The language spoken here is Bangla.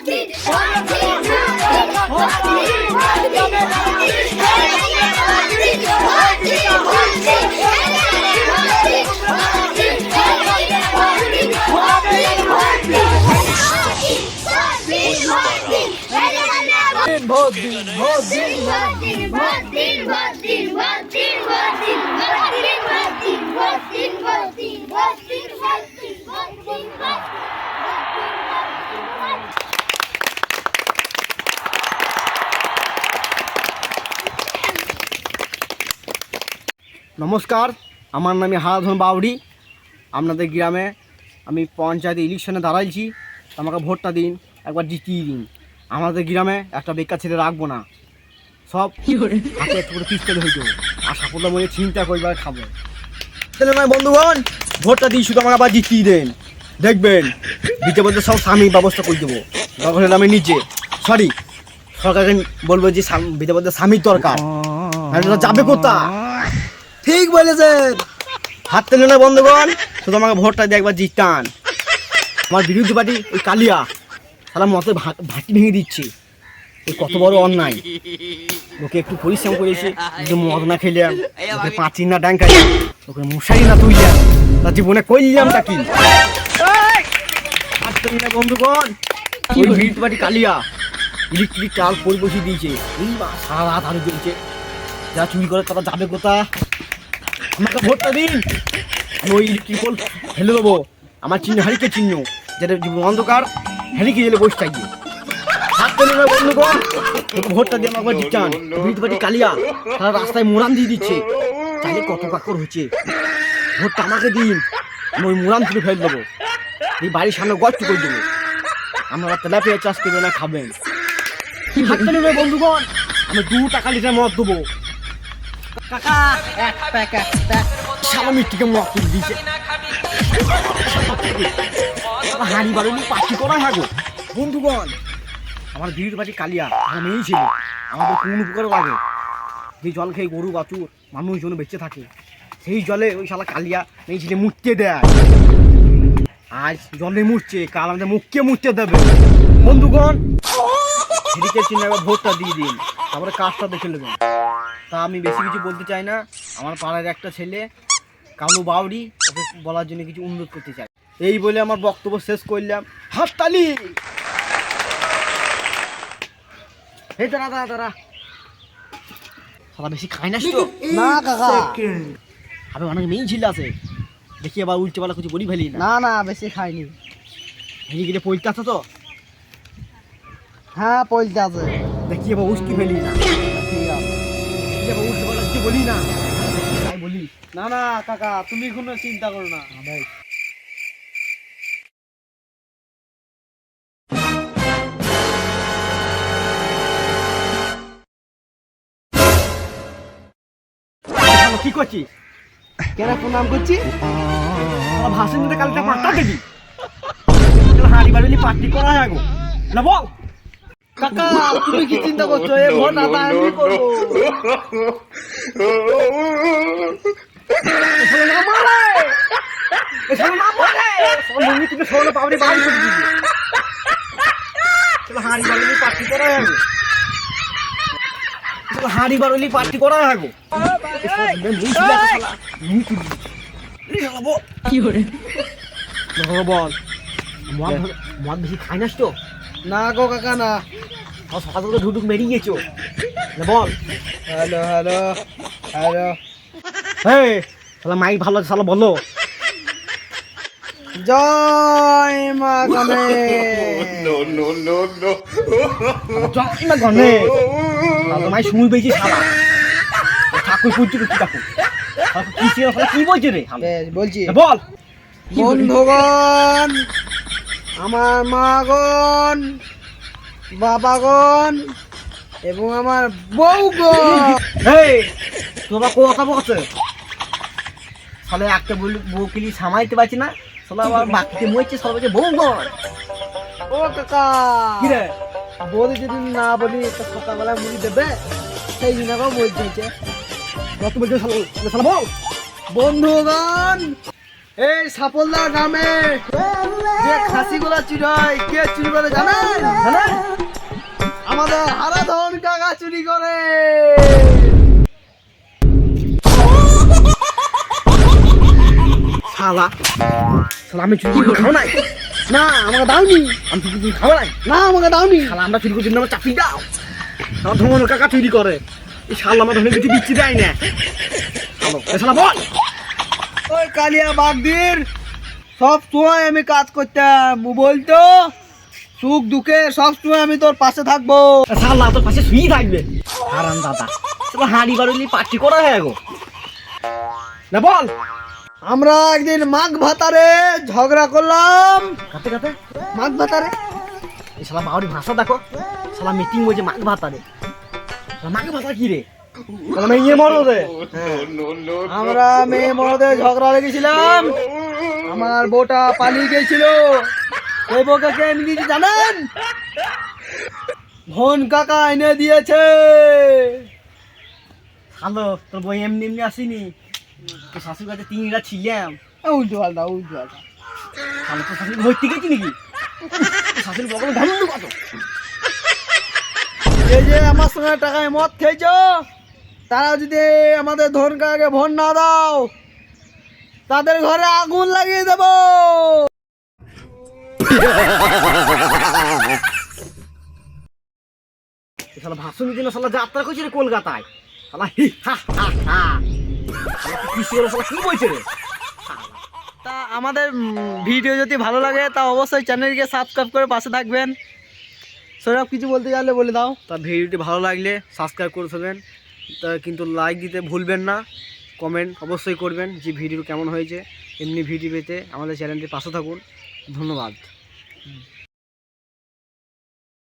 দিন ভোট দিন ভোট দিন নমস্কার আমার নামে হারাধন বাউরি আপনাদের গ্রামে আমি পঞ্চায়েত ইলেকশনে দাঁড়াইছি আমাকে ভোটটা দিন একবার জিতিয়ে দিন। আমাদের গ্রামে একটা বেকার ছেলে রাখব না। সব হাতে একটু করে পিস্তল হয়ে যাব। আর সাপোর্ট মনে চিন্তা করবার খাব। তাহলে নয় বন্ধুগণ ভোটটা দিই শুধু আমাকে আবার জিতিয়ে দেন। দেখবেন দিতে বলতে সব স্বামী ব্যবস্থা করে দেবো। হলে আমি নিজে। সরি সরকারকে বলব যে বলতে স্বামীর দরকার। যাবে কোথা ঠিক বলেছেন। হাত তেলে না বন্ধুগণ শুধু আমাকে ভোটটা দিয়ে একবার জিতান আমার বিরোধী পার্টি ওই কালিয়া। সারা মতে ভা- ভাটি ভেঙে দিচ্ছে। এই কত বড় অন্যায়। ওকে একটু পরিশ্রম করেছে যদি মদ না খেলাম ওকে পাঁচির না ডাঙ্কা ওকে মশারি না তুইলাম তার জীবনে কি? হাত তেলে না বন্ধুগণ ওই বিরোধী পার্টি কালিয়া। ইলেকট্রিক কাল পরি বসিয়ে দিয়েছে। এই সারা রাত আলো জ্বলছে। যা চুরি করে তারা যাবে কোথা আমাকে ভোটটা দিন। ওই ইলেকট্রিক পোল ফেলে দেবো। আমার চিহ্ন, হারিকে চিহ্ন, যেটা অন্ধকার হারিকে গেলে বসে থাকবে। ভোটটা দিয়ে আমাকে জিতান পার্টি কালিয়া তারা রাস্তায় মোরান দিয়ে দিচ্ছে। চাইলে কত কাকর হচ্ছে। ভোটটা আমাকে দিন ওই মোরান তুলে ফেলে দেবো। এই বাড়ির সামনে গচ্ছ করে দেবো। আপনারা তেলাপিয়া চাষ করবে না খাবেন। হাত তুলে না বন্ধুগণ, আমি দু টাকা লিটার মদ দেবো। বাড়ি পাখি হাগো। বন্ধুগণ, আমার বাড়ি কালিয়া, আমার মেয়েই ছিল। আমাদের কোন উপকার লাগে যে জল খেয়ে গরু, বাছুর মানুষজন বেঁচে থাকে, সেই জলে ওই শালা কালিয়া এই ছেলে মুততে দেয়। আজ জলে মুছছে কাল আমাদের মুখকে মুছতে দেবে। বন্ধুগণ ভোটটা দিয়ে দিন। তারপরে কাজটা দেখে নেবেন। তা আমি বেশি কিছু বলতে চাই না। আমার পাড়ার একটা ছেলে কালু বাউরি ওকে বলার জন্য কিছু উন্নত করতে চাই। এই বলে আমার বক্তব্য শেষ করলাম। হাততালি! এই দাঁড়া দাঁড়া দাঁড়া। সারা বেশি খাই না না কাকা। আমি অনেক মেয়ে ছিল আছে। দেখি আবার উল্টে পালা কিছু বলি ফেলি না। না না বেশি খাইনি। হেরি গেলে পৈতে আছে তো? হ্যাঁ পলতে আছে। দেখি আবার উস্কি ফেলি না। বলি না। তাই বলি। না না কাকা তুমি কোনো চিন্তা করো না। ভাই। কি করছিস? কেন প্রণাম করছি ভাষণ কালটা পাট্টা দিবি। হাঁড়ি বাড়ি পার্টি করা যাব। না বল। কাকা তুমি কি চিন্তা করছ? এ ভোট আদা আমি করব। হাঁড়ি বাড়ি পার্টি করা যাব চলো হাঁড়ি বাড়ি পার্টি করা বল। মদ মদ বেশি খাই নাস তো? না গো কাকা না। আর সকাল থেকে ঢুকঢুক মেরিয়ে গেছো। বল। Hello hello hello. হ্যাঁ তাহলে মাইক ভালো আছে তাহলে বলো। জয় মা জয় মা গণে মাই শুনি পেয়েছি শালা ঠাকুর পুজো কি ঠাকুর ঠাকুর কি ছিল কি বলছে রে? বলছি। বল? বন্ধুগণ আমার মাগণ বাবাগণ এবং আমার বউগণ। এই তোমরা কথা বলছে তাহলে একটা বলি বউকিলি সামাইতে পারছি না। শালা আমার বাকিতে মরছে সব বলছে বউগণ। ও কাকা। কি রে? বৌদি যদি না বলি তো সকালবেলা মুড়ি দেবে সেই জন্য বলতে হচ্ছে বন্ধুগণ এই সাফল্যা গ্রামে যে খাসিগুলা চুরি কে চুরি করে জানেন আমাদের হারাধন কাকা চুরি করে। আমি চুরি করে খাও নাই? না, আমাকে দাওনি আমি চুরি করে না, আমাকে দাওনি শালা, আমরা চুরি করছি আমার চাকরি দাও। ধর্মের কাকা চুরি করে। এই শালা, আমার ধর্মের কিছু দিচ্ছি দেয় না। বল। ওই কালিয়া বাগদির সব সময় আমি কাজ করতাম ও বলতো সুখ দুঃখে সব সময় আমি তোর পাশে থাকব। শালা তোর পাশে শুই থাকবে। হারাম দাদা শালা হাঁড়ি বাড়ি পার্টি করা হ্যাঁ গো। না বল। আমরা একদিন মাঘ ভাতারে ঝগড়া করলাম। কাতে কাতে মাঘ ভাতারে? এই শালা বাউরি ভাষা দেখো। শালা মিটিং বলছে মাঘ ভাতা রে শালা মাঘ ভাতা কি রে? আমরা মেয়ে মরদে ঝগড়া লেগেছিলাম। আমার বউটা পালিয়ে গেছিল ওই জানেন? ধন কাকা এনে দিয়েছে। হ্যালো, তোর বই এমনি এমনি আসিনি? তোর শাশুর কাছে তিনটা ছিলাম। উল্টো পাল্টা উল্টো পাল্টা। তাহলে তোর শাশুড়ি ভর্তি গেছি নাকি? শাশুড়ি বকল কত এই যে আমার সঙ্গে টাকায় মদ খেয়েছ? তারা যদি আমাদের ধন কাকাকে ভোট না দাও তাদের ঘরে আগুন লাগিয়ে দেবো। শালা ভাষণ দিন শালা যাত্রা করছে রে কলকাতায়। শালা হি হা হা হা। কি শালা কি বলছে রে? তা আমাদের ভিডিও যদি ভালো লাগে তা অবশ্যই চ্যানেলকে সাবস্ক্রাইব করে পাশে থাকবেন। সৌরভ কিছু বলতে গেলে বলে দাও। তা ভিডিওটি ভালো লাগলে সাবস্ক্রাইব করে দেবেন তা কিন্তু লাইক দিতে ভুলবেন না কমেন্ট অবশ্যই করবেন যে ভিডিও কেমন হয়েছে, এমনি ভিডিও পেতে আমাদের চ্যানেলটি পাশে থাকুন, ধন্যবাদ।